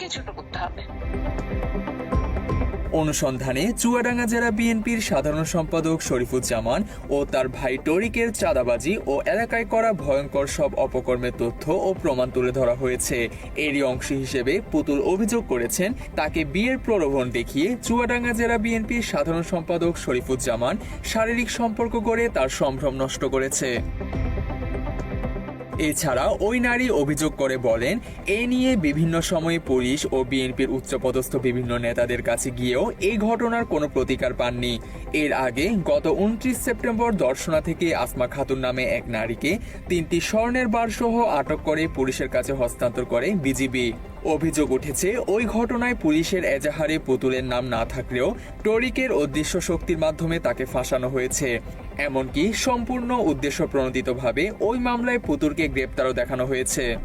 পুতুলকে ছোট করতে হবে? অনুসন্ধানে চুয়াডাঙ্গা জেলা বিএনপির সাধারণ সম্পাদক শরীফুজ্জামান ও তার ভাই টরিকের চাঁদাবাজি ও এলাকায় করা ভয়ঙ্কর সব অপকর্মের তথ্য ও প্রমাণ তুলে ধরা হয়েছে। এরই অংশ হিসেবে পুতুল অভিযোগ করেছেন, তাকে বিয়ের প্রলোভন দেখিয়ে চুয়াডাঙ্গা জেলা বিএনপির সাধারণ সম্পাদক শরীফুজ্জামান শারীরিক সম্পর্ক করে তার সম্ভ্রম নষ্ট করেছে। এছাড়া ওই নারী অভিযোগ করে বলেন, এ নিয়ে বিভিন্ন সময়ে পুলিশ ও বিএনপির উচ্চপদস্থ বিভিন্ন নেতাদের কাছে গিয়েও এই ঘটনার কোনো প্রতিকার পাননি। এর আগে গত উনত্রিশ সেপ্টেম্বর দর্শনা থেকে আসমা খাতুন নামে এক নারীকে তিনটি স্বর্ণের বার সহ আটক করে পুলিশের কাছে হস্তান্তর করে বিজিবি। অভিযোগ উঠেছে, ওই ঘটনায় পুলিশের এজাহারে পুতুলের নাম না থাকলেও টরিকের অদৃশ্য শক্তির মাধ্যমে তাকে ফাঁসানো হয়েছে। এমনকি সম্পূর্ণ উদ্দেশ্য প্রণোদিতভাবে ওই মামলায় পুতুলকে গ্রেপ্তারও দেখানো হয়েছে।